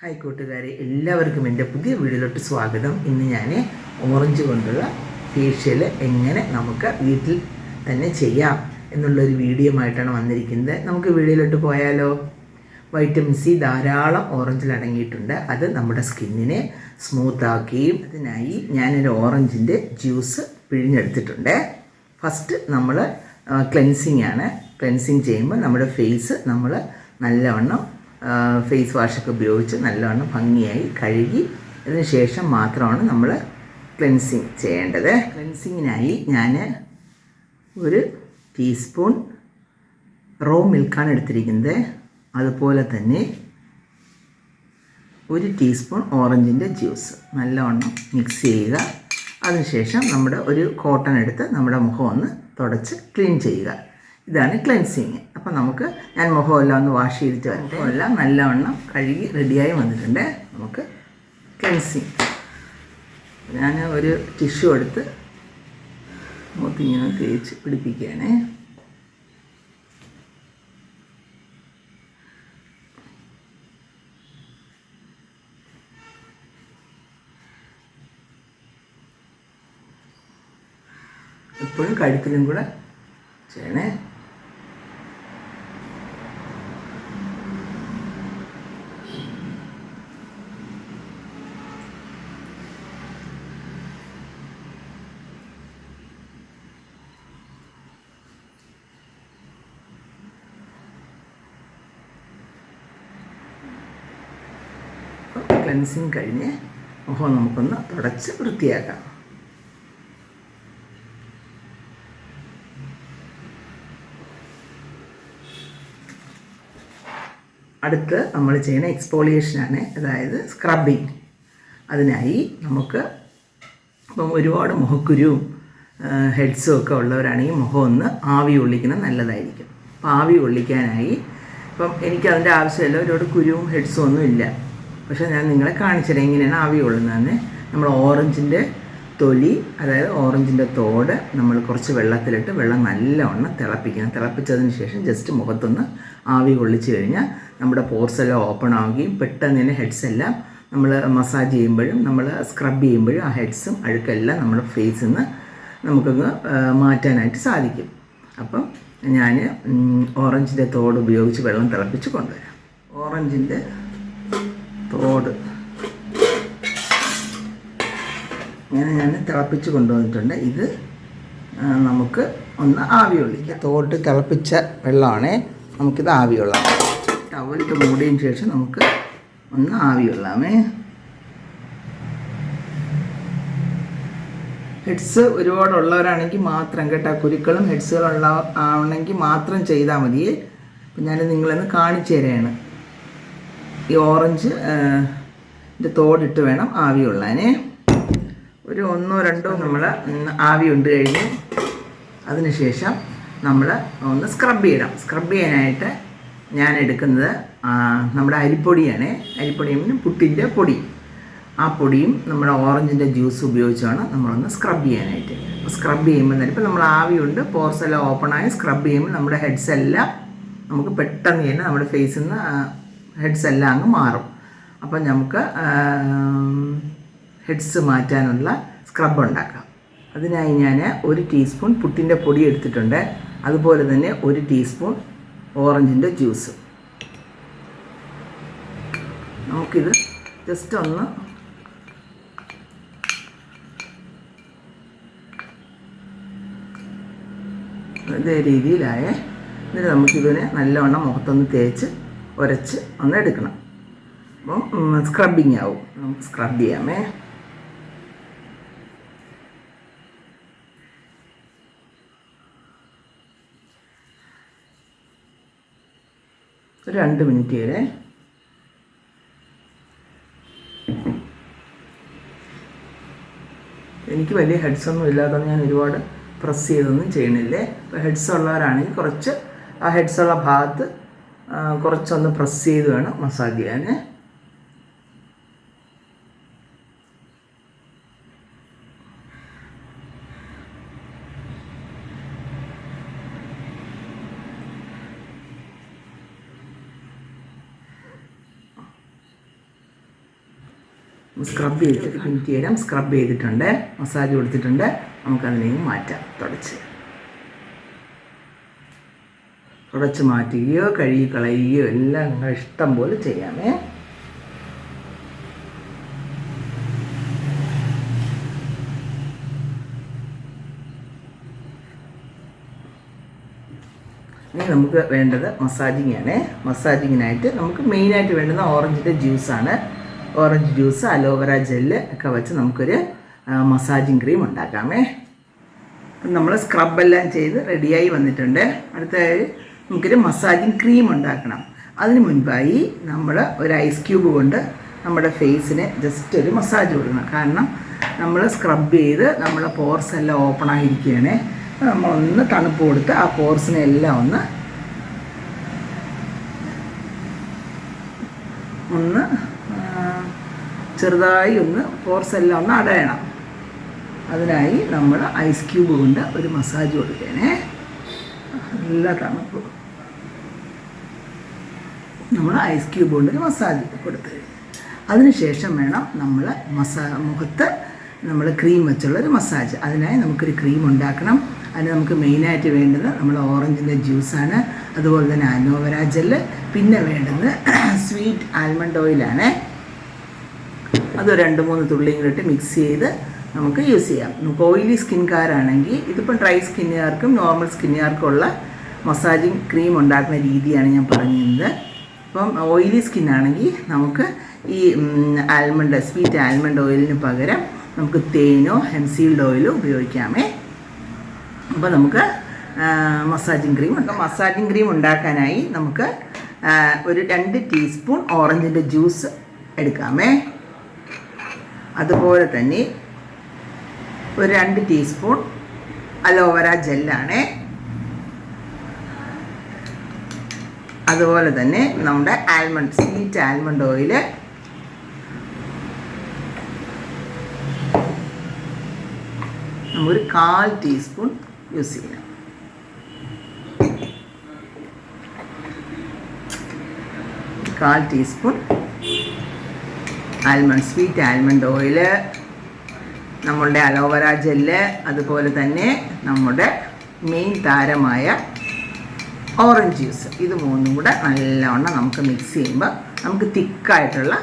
Hi കൂട്ടുകാരെ എല്ലാവർക്കും എന്റെ പുതിയ വീഡിയോയിലോട്ട് സ്വാഗതം. ഇന്ന് ഞാൻ ഓറഞ്ച് കൊണ്ടുള്ള ഫേഷ്യൽ എങ്ങനെ നമുക്ക് വീട്ടിൽ തന്നെ ചെയ്യാം എന്നുള്ളൊരു വീഡിയോ ആയിട്ടാണ് വന്നിരിക്കുന്നത്. നമുക്ക് വീഡിയോയിലോട്ട് പോയാലോ? വൈറ്റമിൻ സി ധാരാളം ഓറഞ്ചിൽ അടങ്ങിയിട്ടുണ്ട്. അത് നമ്മുടെ സ്കിന്നിനെ സ്മൂത്താക്കുകയും അതിനായി ഞാനൊരു ഓറഞ്ചിന്റെ ജ്യൂസ് പിഴിഞ്ഞെടുത്തിട്ടുണ്ട്. ഫസ്റ്റ് നമ്മൾ ക്ലെൻസിങ് ആണ്. ക്ലെൻസിങ് ചെയ്യുമ്പോൾ നമ്മുടെ ഫേസ് നമ്മൾ നല്ലവണ്ണം ഫേസ് വാഷൊക്കെ ഉപയോഗിച്ച് നല്ലവണ്ണം ഭംഗിയായി കഴുകി അതിന് ശേഷം മാത്രമാണ് നമ്മൾ ക്ലെൻസിങ് ചെയ്യേണ്ടത്. ക്ലെൻസിങ്ങിനായി ഞാൻ ഒരു ടീസ്പൂൺ റോ മിൽക്കാണ് എടുത്തിരിക്കുന്നത്. അതുപോലെ തന്നെ ഒരു ടീസ്പൂൺ ഓറഞ്ചിന്റെ ജ്യൂസ് നല്ലവണ്ണം മിക്സ് ചെയ്യുക. അതിനുശേഷം നമ്മുടെ ഒരു കോട്ടൺ എടുത്ത് നമ്മുടെ മുഖം ഒന്ന് തുടച്ച് ക്ലീൻ ചെയ്യുക. ഇതാണ് ക്ലെൻസിങ് അപ്പോൾ നമുക്ക് ഞാൻ മുഖമെല്ലാം ഒന്ന് വാഷ് ചെയ്തിട്ട് വരട്ടെ. എല്ലാം നല്ലവണ്ണം കഴുകി റെഡിയായി വന്നിട്ടുണ്ട്. നമുക്ക് ക്ലെൻസിങ് ഞാൻ ഒരു ടിഷ്യു എടുത്ത് മുഖത്തിങ്ങനെ തേച്ച് പിടിപ്പിക്കുകയാണേ. എപ്പോഴും കഴുത്തിലും കൂടെ ചെയ്യണേ. ക്ലെൻസിങ് കഴിഞ്ഞ് മുഖം നമുക്കൊന്ന് തുടച്ച് വൃത്തിയാക്കാം. അടുത്ത് നമ്മൾ ചെയ്യുന്ന എക്സ്പോളിയേഷനാണ് അതായത് സ്ക്രബിങ് അതിനായി നമുക്ക് ഇപ്പം ഒരുപാട് മുഖക്കുരുവും ഹെഡ്സും ഒക്കെ ഉള്ളവരാണെങ്കിൽ മുഖം ഒന്ന് ആവി കൊള്ളിക്കുന്നത് നല്ലതായിരിക്കും. അപ്പോൾ ആവി കൊള്ളിക്കാനായി ഇപ്പം എനിക്ക് അതിന്റെ ആവശ്യമില്ല ഒരുപാട് കുരുവും ഹെഡ്സും ഒന്നും ഇല്ല. പക്ഷേ ഞാൻ നിങ്ങളെ കാണിച്ചുതരാം. എങ്ങനെയാണ് ആവി കൊള്ളുന്നതെന്ന് നമ്മൾ ഓറഞ്ചിന്റെ തൊലി അതായത് ഓറഞ്ചിന്റെ തോട് നമ്മൾ കുറച്ച് വെള്ളത്തിലിട്ട് വെള്ളം നല്ലവണ്ണം തിളപ്പിക്കണം. തിളപ്പിച്ചതിന് ശേഷം ജസ്റ്റ് മുഖത്തൊന്ന് ആവി കൊള്ളിച്ച് കഴിഞ്ഞാൽ നമ്മുടെ പോർസ് എല്ലാം ഓപ്പൺ ആവുകയും പെട്ടെന്ന് തന്നെ ഹെഡ്സ് എല്ലാം നമ്മൾ മസാജ് ചെയ്യുമ്പോഴും നമ്മൾ സ്ക്രബ് ചെയ്യുമ്പോഴും ആ ഹെഡ്സും അഴുക്കെല്ലാം നമ്മുടെ ഫേസിൽ നിന്ന് നമുക്കൊന്ന് മാറ്റാനായിട്ട് സാധിക്കും. അപ്പം ഞാൻ ഓറഞ്ചിന്റെ തോട് ഉപയോഗിച്ച് വെള്ളം തിളപ്പിച്ച് കൊണ്ടുവരാം. ഓറഞ്ചിന്റെ തോട് ഇങ്ങനെ ഞാൻ തിളപ്പിച്ച് കൊണ്ടുവന്നിട്ടുണ്ട്. ഇത് നമുക്ക് ഒന്ന് ആവി കൊള്ളിക്കാം തോട്ട് തിളപ്പിച്ച വെള്ളമാണേ. നമുക്കിത് ആവി കൊള്ളാം ടവലിട്ട് മൂടിയതിന് ശേഷം നമുക്ക് ഒന്ന് ആവി കൊള്ളാമേ ഹെഡ്സ് ഒരുപാടുള്ളവരാണെങ്കിൽ മാത്രം കേട്ടോ. കുരുക്കളും ഹെഡ്സുകളുള്ള ആണെങ്കിൽ മാത്രം ചെയ്താൽ മതി. അപ്പം ഞാൻ നിങ്ങളൊന്ന് കാണിച്ചു തരാണ്. ഈ ഓറഞ്ച് തോടിട്ട് വേണം ആവി കൊള്ളാനേ ഒരു ഒന്നോ രണ്ടോ നമ്മൾ ആവി ഉണ്ട് കഴിഞ്ഞ് അതിനുശേഷം നമ്മൾ ഒന്ന് സ്ക്രബ് ചെയ്യണം. സ്ക്രബ് ചെയ്യാനായിട്ട് ഞാൻ എടുക്കുന്നത് നമ്മുടെ അരിപ്പൊടിയാണ്. അരിപ്പൊടി മീൻ പുട്ടിന്റെ പൊടി. ആ പൊടിയും നമ്മുടെ ഓറഞ്ചിന്റെ ജ്യൂസ് ഉപയോഗിച്ചാണ് നമ്മളൊന്ന് സ്ക്രബ് ചെയ്യാനായിട്ട്. സ്ക്രബ് ചെയ്യുമ്പോൾ തന്നെ ഇപ്പോൾ നമ്മൾ ആവിയുണ്ട് പോർസ് എല്ലാം ഓപ്പണായി സ്ക്രബ് ചെയ്യുമ്പോൾ നമ്മുടെ ഹെഡ്സ് എല്ലാം നമുക്ക് പെട്ടെന്ന് തന്നെ നമ്മുടെ ഫേസിൽ നിന്ന് ഹെഡ്സ് എല്ലാം അങ്ങ് മാറും. അപ്പം നമുക്ക് ഹെഡ്സ് മാറ്റാനുള്ള സ്ക്രബ് ഉണ്ടാക്കാം. അതിനായി ഞാൻ ഒരു ടീസ്പൂൺ പുട്ടിന്റെ പൊടി എടുത്തിട്ടുണ്ട്. അതുപോലെ തന്നെ ഒരു ടീസ്പൂൺ ഓറഞ്ചിന്റെ ജ്യൂസ് നമുക്കിത് ജസ്റ്റ് ഒന്ന് ഇതേ രീതിയിലായേ. എന്നിട്ട് നമുക്കിതിനെ നല്ലവണ്ണം മുഖത്തൊന്ന് തേച്ച് ഉരച്ച് ഒന്ന് എടുക്കണം. അപ്പോൾ സ്ക്രബിങ് ആവും. നമുക്ക് സ്ക്രബ് ചെയ്യാമേ. ഒരു രണ്ട് മിനിറ്റ് വരെ. എനിക്ക് വലിയ ഹെഡ്സ് ഒന്നും ഇല്ലാത്തതുകൊണ്ട് ഞാൻ ഒരുപാട് പ്രസ് ചെയ്തൊന്നും ചെയ്യണില്ലേ? അപ്പോൾ ഹെഡ്സ് ഉള്ളവരാണെങ്കിൽ കുറച്ച് ആ ഹെഡ്സ് ഉള്ള ഭാഗത്ത് കുറച്ചൊന്ന് പ്രസ് ചെയ്ത് വേണം മസാജ് ചെയ്യാൻ. സ്ക്രബ് ചെയ്തിട്ട് ഒരു തരാം സ്ക്രബ് ചെയ്തിട്ടുണ്ട്. മസാജ് കൊടുത്തിട്ടുണ്ട്. നമുക്കതിനെയും മാറ്റാം. തുടച്ച്. തുടച്ച് മാറ്റുകയോ കഴുകി കളയുകയോ എല്ലാം നിങ്ങൾ ഇഷ്ടം പോലെ ചെയ്യാമേ. ഇനി നമുക്ക് വേണ്ടത് മസാജിങ് ആണ്. മസാജിങ്ങിനായിട്ട് നമുക്ക് മെയിനായിട്ട് വേണ്ടുന്ന ഓറഞ്ചിന്റെ ജ്യൂസാണ് ഓറഞ്ച് ജ്യൂസ് അലോവേറ ജെല്ല് ഒക്കെ വെച്ച് നമുക്കൊരു മസാജിങ് ക്രീം ഉണ്ടാക്കാമേ. നമ്മൾ സ്ക്രബെല്ലാം ചെയ്ത് റെഡിയായി വന്നിട്ടുണ്ട്. അടുത്തതായി നമുക്കൊരു മസാജിങ് ക്രീം ഉണ്ടാക്കണം. അതിന് മുൻപായി നമ്മൾ ഒരു ഐസ് ക്യൂബ് കൊണ്ട് നമ്മുടെ ഫേസിന് ജസ്റ്റ് ഒരു മസാജ് കൊടുക്കണം. കാരണം നമ്മൾ സ്ക്രബ് ചെയ്ത് നമ്മളെ പോർസ് എല്ലാം ഓപ്പൺ ആയിരിക്കുകയാണ്. നമ്മളൊന്ന് തണുപ്പ് കൊടുത്ത് ആ പോർസിനെ എല്ലാം ഒന്ന് ഒന്ന് ചെറുതായി ഒന്ന് പോർസ് എല്ലാം ഒന്ന് അടയണം. അതിനായി നമ്മൾ ഐസ് ക്യൂബ് കൊണ്ട് ഒരു മസാജ് കൊടുക്കണേ നല്ല തണുപ്പ്. നമ്മൾ ഐസ് ക്യൂബ് കൊണ്ട് ഒരു മസാജ് കൊടുത്ത്. അതിനുശേഷം വേണം നമ്മൾ മസാ മുഖത്ത് നമ്മൾ ക്രീം വെച്ചുള്ളൊരു മസാജ് അതിനായി നമുക്കൊരു ക്രീം ഉണ്ടാക്കണം. അതിന് നമുക്ക് മെയിനായിട്ട് വേണ്ടത് നമ്മൾ ഓറഞ്ചിന്റെ ജ്യൂസാണ് അതുപോലെ തന്നെ അലോവര ജെല്ല് പിന്നെ വേണ്ടത് സ്വീറ്റ് ആൽമണ്ട് ഓയിലാണ് അത് രണ്ട് മൂന്ന് തുള്ളിയും കൂടി മിക്സ് ചെയ്ത് നമുക്ക് യൂസ് ചെയ്യാം. നമുക്ക് ഓയിലി സ്കിൻകാരാണെങ്കിൽ ഇതിപ്പം ഡ്രൈ സ്കിന്നുകാർക്കും നോർമൽ സ്കിന്നുകാർക്കും ഉള്ള മസാജിങ് ക്രീം ഉണ്ടാക്കുന്ന രീതിയാണ് ഞാൻ പറഞ്ഞിരുന്നത്. അപ്പം ഓയിലി സ്കിന്നാണെങ്കിൽ നമുക്ക് ഈ ആൽമണ്ട് സ്വീറ്റ് ആൽമണ്ട് ഓയിലിന് പകരം നമുക്ക് തേനോ ഹെംസീൽഡ് ഓയിലോ ഉപയോഗിക്കാമേ. അപ്പോൾ നമുക്ക് മസാജിങ് ക്രീം ഉണ്ട് മസാജിങ് ക്രീം ഉണ്ടാക്കാനായി നമുക്ക് ഒരു രണ്ട് ടീസ്പൂൺ ഓറഞ്ചിന്റെ ജ്യൂസ് എടുക്കാമേ. അതുപോലെ തന്നെ ഒരു രണ്ട് ടീസ്പൂൺ അലോവേര ജെല്ലാണ് അതുപോലെ തന്നെ നമ്മുടെ ആൽമണ്ട് സ്വീറ്റ് ആൽമണ്ട് ഓയിൽ ഒരു കാൽ ടീസ്പൂൺ യൂസ് ചെയ്യാം. കാൽ teaspoon almond sweet almond oil നമ്മളുടെ അലോവേര ജെല്ല് അതുപോലെ തന്നെ നമ്മുടെ മെയിൻ താരമായ ഓറഞ്ച് ജ്യൂസ്. ഇത് മൂന്നും കൂടെ നല്ലവണ്ണം നമുക്ക് മിക്സ് ചെയ്യുമ്പോൾ നമുക്ക് തിക്കായിട്ടുള്ള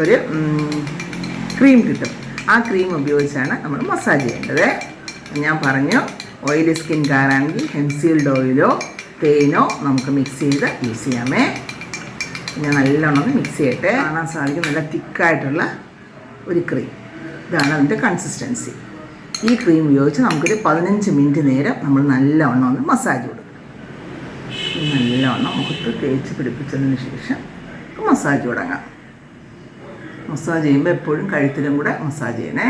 ഒരു ക്രീം കിട്ടും. ആ ക്രീം ഉപയോഗിച്ചാണ് നമ്മൾ മസാജ് ചെയ്യേണ്ടത്. ഞാൻ പറഞ്ഞു ഓയിലി സ്കിൻ കാരാണെങ്കിൽ ഹെംസീൽഡ് ഓയിലോ തേനോ നമുക്ക് മിക്സ് ചെയ്ത് യൂസ് ചെയ്യാമേ. ഞാൻ നല്ലോണം മിക്സ് ചെയ്യട്ടെ. കാണാൻ സാധിക്കും നല്ല തിക്കായിട്ടുള്ള ഒരു ക്രീം ഇതാണ് അതിന്റെ കൺസിസ്റ്റൻസി ഈ ക്രീം ഉപയോഗിച്ച് നമുക്കൊരു പതിനഞ്ച് മിനിറ്റ് നേരം നമ്മൾ നല്ലവണ്ണം ഒന്ന് മസാജ് കൊടുക്കും. നല്ലവണ്ണം മുഖത്ത് തേച്ച് പിടിപ്പിച്ചതിന് ശേഷം മസാജ് തുടങ്ങാം. മസാജ് ചെയ്യുമ്പോൾ എപ്പോഴും കഴുത്തിലും കൂടെ മസാജ് ചെയ്യണേ.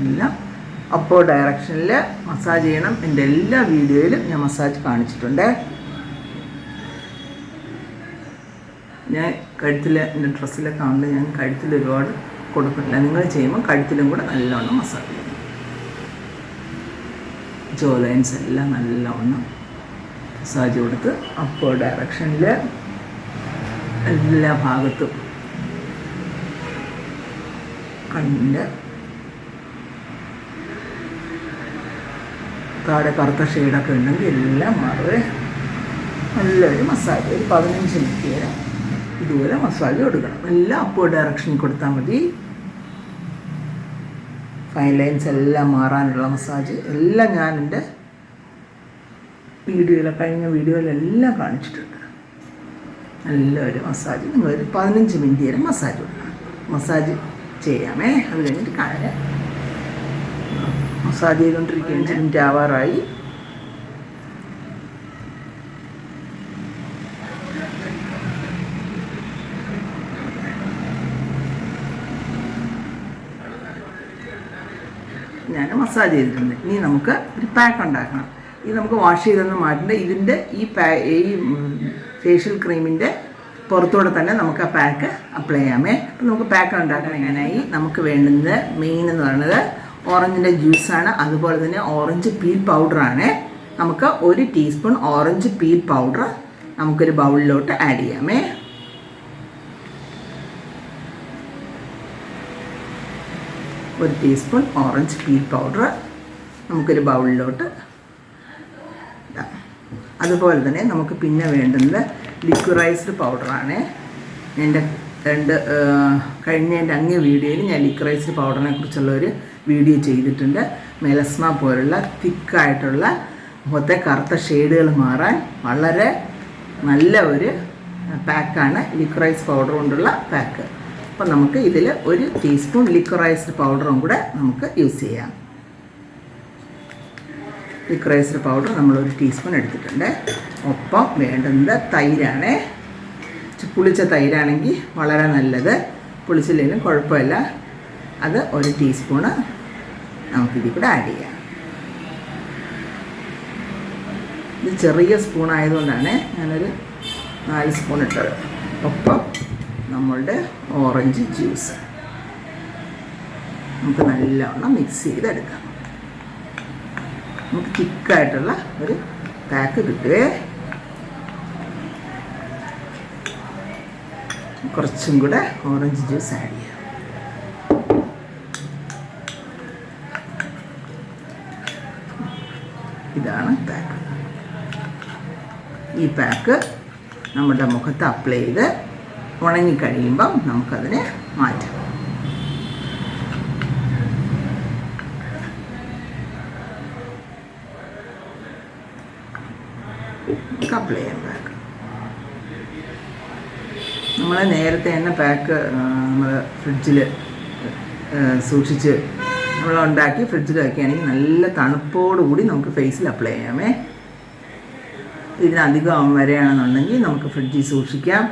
എല്ലാം അപ്പോൾ ഡയറക്ഷനിൽ മസാജ് ചെയ്യണം. എന്റെ എല്ലാ വീഡിയോയിലും ഞാൻ മസാജ് കാണിച്ചിട്ടുണ്ട്. ഞാൻ കഴുത്തിൽ എന്റെ ഡ്രസ്സിലൊക്കെ കാണുന്നത് ഞാൻ കഴുത്തിൽ ഒരുപാട് കൊടുക്കുന്നില്ല. നിങ്ങൾ ചെയ്യുമ്പോൾ കഴുത്തിലും കൂടെ നല്ലോണം മസാജ് ചെയ്യണം. ജോ ലൈൻസ് എല്ലാം നല്ലവണ്ണം മസാജ് കൊടുത്ത് അപ്പർ ഡയറക്ഷനിൽ എല്ലാ ഭാഗത്തും കണ്ണിന്റെ താഴെ കറുത്ത ഷെയ്ഡൊക്കെ ഉണ്ടെങ്കിൽ എല്ലാം മാറുവേ നല്ലൊരു മസാജ് ഒരു പതിനഞ്ച് മിനിറ്റ് വരെ ഇതുപോലെ മസാജ് കൊടുക്കണം. എല്ലാം അപ്പോൾ ഡയറക്ഷനിൽ കൊടുത്താൽ മതി. ഫൈൻ ലൈൻസ് എല്ലാം മാറാനുള്ള മസാജ് എല്ലാം ഞാൻ എന്റെ വീഡിയോയിൽ കഴിഞ്ഞ വീഡിയോയിലെല്ലാം കാണിച്ചിട്ടുണ്ട്. നല്ലൊരു മസാജ് നിങ്ങളൊരു പതിനഞ്ച് മിനിറ്റ് വരെ മസാജ് കൊടുക്കണം. മസാജ് ചെയ്യാമേ. അത് കഴിഞ്ഞിട്ട് കാണാൻ മസാജ് ചെയ്തുകൊണ്ടിരിക്കുകയാണ് മിനിറ്റ് ആവാറായി. ഞാൻ മസാജ് ചെയ്തിട്ടുണ്ട്. ഇനി നമുക്ക് ഒരു പാക്ക് ഉണ്ടാക്കണം. ഇത് നമുക്ക് വാഷ് ചെയ്തൊന്ന് മാറ്റേണ്ട. ഇതിന്റെ ഈ പാ ഈ ഫേഷ്യൽ ക്രീമിന്റെ പുറത്തൂടെ തന്നെ നമുക്ക് ആ പാക്ക് അപ്ലൈ ചെയ്യാമേ. അപ്പോൾ നമുക്ക് പാക്ക് ഉണ്ടാക്കാനായി നമുക്ക് വേണ്ടുന്നത് മെയിൻ എന്ന് പറയുന്നത് ഓറഞ്ചിന്റെ ജ്യൂസാണ് അതുപോലെ തന്നെ ഓറഞ്ച് പീൽ പൗഡറാണ് നമുക്ക് ഒരു ടീസ്പൂൺ ഓറഞ്ച് പീൽ പൗഡർ നമുക്കൊരു ബൗളിലോട്ട് ആഡ് ചെയ്യാമേ. ഒരു ടീസ്പൂൺ ഓറഞ്ച് പീൽ പൗഡർ നമുക്കൊരു ബൗളിലോട്ട് ഇടാം. അതുപോലെ തന്നെ നമുക്ക് പിന്നെ വേണ്ടുന്നത് ലിക്വറൈസ്ഡ് പൗഡറാണ് എന്റെ രണ്ട് കഴിഞ്ഞ എന്റെ അങ്ങേ വീഡിയോയിൽ ഞാൻ ലിക്വറൈസ്ഡ് പൗഡറിനെ കുറിച്ചുള്ള ഒരു വീഡിയോ ചെയ്തിട്ടുണ്ട്. മെലസ്മ പോലുള്ള തിക്കായിട്ടുള്ള മുഖത്തെ കറുത്ത ഷെയ്ഡുകൾ മാറാൻ വളരെ നല്ല ഒരു പാക്കാണ് ലിക്വറൈസ് പൗഡർ കൊണ്ടുള്ള പാക്ക് അപ്പം നമുക്ക് ഇതിൽ ഒരു ടീസ്പൂൺ ലിക്വറൈസ്ഡ് പൗഡറും കൂടെ നമുക്ക് യൂസ് ചെയ്യാം. ലിക്വറൈസ്ഡ് പൗഡർ നമ്മൾ നമ്മളൊരു ടീസ്പൂൺ എടുത്തിട്ടുണ്ട്. ഒപ്പം വേണ്ടുന്നത് തൈരാണ്. പുളിച്ച തൈരാണെങ്കിൽ വളരെ നല്ലത്. പുളിച്ചില്ലെങ്കിലും കുഴപ്പമില്ല. അത് ഒരു ടീസ്പൂണ് നമുക്കിതിൽ കൂടെ ആഡ് ചെയ്യാം. ഇത് ചെറിയ സ്പൂൺ ആയതുകൊണ്ടാണ് ഞാനൊരു നാല് സ്പൂൺ ഇട്ടത്. ഒപ്പം നമ്മളുടെ ഓറഞ്ച് ജ്യൂസ്. നമുക്ക് നല്ലവണ്ണം മിക്സ് ചെയ്തെടുക്കാം. നമുക്ക് തിക്കായിട്ടുള്ള ഒരു പാക്ക് കിട്ടുവേ. കുറച്ചും കൂടെ ഓറഞ്ച് ജ്യൂസ് ആഡ് ചെയ്യാം. ഇതാണ് പാക്ക് ഈ പാക്ക് നമ്മുടെ മുഖത്ത് അപ്ലൈ ചെയ്ത് ഉണങ്ങിക്കഴിയുമ്പം നമുക്കതിനെ മാറ്റാം. പാക്ക് നമ്മൾ നേരത്തെ തന്നെ പാക്ക് നമ്മൾ ഫ്രിഡ്ജിൽ സൂക്ഷിച്ച് നമ്മൾ ഉണ്ടാക്കി ഫ്രിഡ്ജിൽ വയ്ക്കുകയാണെങ്കിൽ നല്ല തണുപ്പോടുകൂടി നമുക്ക് ഫേസിൽ അപ്ലൈ ചെയ്യാമേ. ഇതിനധികം വരെയാണെന്നുണ്ടെങ്കിൽ നമുക്ക് ഫ്രിഡ്ജിൽ സൂക്ഷിക്കാം.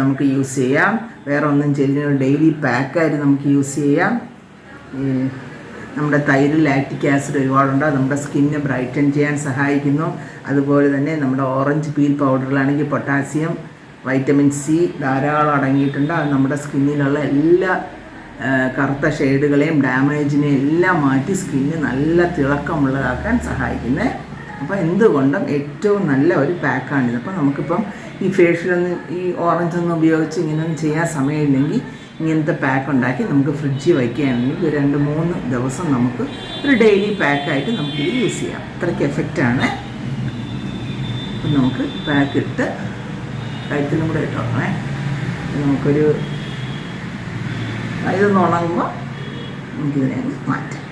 നമുക്ക് യൂസ് ചെയ്യാം. വേറെ ഒന്നും ചെല്ലിന് ഡെയിലി പാക്കായിട്ട് നമുക്ക് യൂസ് ചെയ്യാം. നമ്മുടെ തൈര് ലാക്റ്റിക് ആസിഡ് ഒരുപാടുണ്ട്. നമ്മുടെ സ്കിന്നെ ബ്രൈറ്റൻ ചെയ്യാൻ സഹായിക്കുന്നു. അതുപോലെ തന്നെ നമ്മുടെ ഓറഞ്ച് പീൽ പൗഡറിലാണെങ്കിൽ പൊട്ടാസ്യം വൈറ്റമിൻ സി ധാരാളം അടങ്ങിയിട്ടുണ്ട്. അത് നമ്മുടെ സ്കിന്നിലുള്ള എല്ലാ കറുത്ത ഷെയ്ഡുകളെയും ഡാമേജിനെയും എല്ലാം മാറ്റി സ്കിന്ന് നല്ല തിളക്കമുള്ളതാക്കാൻ സഹായിക്കുന്നത് അപ്പോൾ എന്തുകൊണ്ടും ഏറ്റവും നല്ല ഒരു പാക്കാണിത് അപ്പോൾ നമുക്കിപ്പം ഈ ഫേഷ്യലൊന്നും ഈ ഓറഞ്ച് ഒന്നും ഉപയോഗിച്ച് ഇങ്ങനെയൊന്നും ചെയ്യാൻ സമയമില്ലെങ്കിൽ ഇങ്ങനത്തെ പാക്ക് ഉണ്ടാക്കി നമുക്ക് ഫ്രിഡ്ജിൽ വയ്ക്കുകയാണെങ്കിൽ ഒരു രണ്ട് മൂന്ന് ദിവസം നമുക്ക് ഒരു ഡെയിലി പാക്കായിട്ട് നമുക്കിത് യൂസ് ചെയ്യാം. അത്രയ്ക്ക് എഫക്റ്റാണ് അപ്പം നമുക്ക് പാക്ക് ഇട്ട് കഴുത്തിലും കൂടെ ഇട്ടോണേ നമുക്കൊരു ഇതൊന്ന് ഉണങ്ങുമ്പോൾ നമുക്കിതിനെ മാറ്റാം.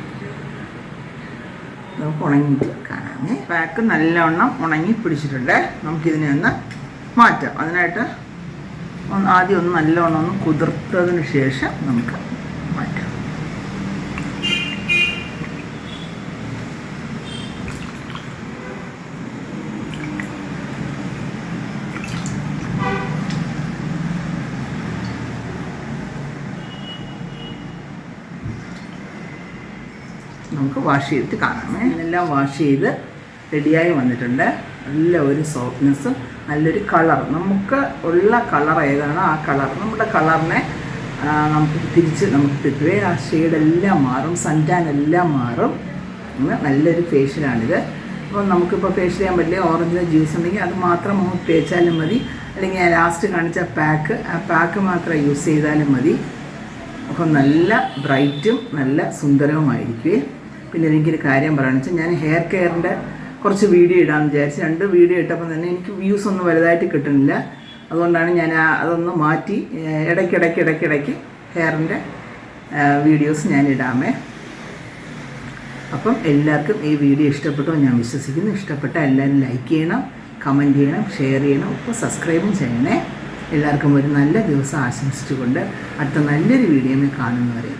നമുക്ക് ഉണങ്ങിയിട്ട് കാണാമേ പാക്ക് നല്ലവണ്ണം ഉണങ്ങി പിടിച്ചിട്ടുണ്ട്. നമുക്കിതിനെ ഒന്ന് മാറ്റാം. അതിനായിട്ട് ഒന്ന് ആദ്യം ഒന്ന് നല്ലോണം ഒന്ന് കുതിർത്തതിന് ശേഷം നമുക്ക് മാറ്റാം. നമുക്ക് വാഷ് ചെയ്തിട്ട് കാണാമേ എല്ലാം വാഷ് ചെയ്ത് റെഡിയായി വന്നിട്ടുണ്ട്. നല്ല ഒരു സോഫ്റ്റ്നെസ്സും നല്ലൊരു കളർ നമുക്ക് ഉള്ള കളർ ഏതാണോ? ആ കളർ നമ്മുടെ കളറിനെ നമുക്ക് തിരിച്ച് നമുക്ക് കിട്ടുവേ ആ ഷെയ്ഡെല്ലാം മാറും സൺടാൻ എല്ലാം മാറും. നല്ലൊരു ഫേഷ്യലാണിത് അപ്പോൾ നമുക്കിപ്പോൾ ഫേഷ്യൽ ചെയ്യാൻ പറ്റില്ല ഓറഞ്ചിന്റെ ജ്യൂസ് ഉണ്ടെങ്കിൽ അത് മാത്രം മുഖത്ത് തേച്ചാലും മതി. അല്ലെങ്കിൽ ഞാൻ ലാസ്റ്റ് കാണിച്ച പാക്ക് ആ പാക്ക് മാത്രം യൂസ് ചെയ്താലും മതി. അപ്പോൾ നല്ല ബ്രൈറ്റും നല്ല സുന്ദരവുമായിരിക്കുവേ പിന്നെ എനിക്കൊരു കാര്യം പറയുകയാണെന്ന് വെച്ചാൽ ഞാൻ ഹെയർ കെയറിന്റെ കുറച്ച് വീഡിയോ ഇടാമെന്ന് വിചാരിച്ച്. രണ്ട് വീഡിയോ ഇട്ടപ്പോൾ തന്നെ എനിക്ക് വ്യൂസ് ഒന്നും വലുതായിട്ട് കിട്ടുന്നില്ല. അതുകൊണ്ടാണ് ഞാൻ അതൊന്ന് മാറ്റി ഇടയ്ക്കിടയ്ക്ക് ഇടയ്ക്കിടയ്ക്ക് ഹെയറിന്റെ വീഡിയോസ് ഞാൻ ഇടാമേ. അപ്പം എല്ലാവർക്കും ഈ വീഡിയോ ഇഷ്ടപ്പെട്ടു ഞാൻ വിശ്വസിക്കുന്നു. ഇഷ്ടപ്പെട്ട എല്ലാവരും ലൈക്ക് ചെയ്യണം കമന്റ് ചെയ്യണം ഷെയർ ചെയ്യണം ഒപ്പം സബ്സ്ക്രൈബും ചെയ്യണേ. എല്ലാവർക്കും ഒരു നല്ല ദിവസം ആശംസിച്ചുകൊണ്ട് അടുത്ത നല്ലൊരു വീഡിയോ കാണുന്നവരെ.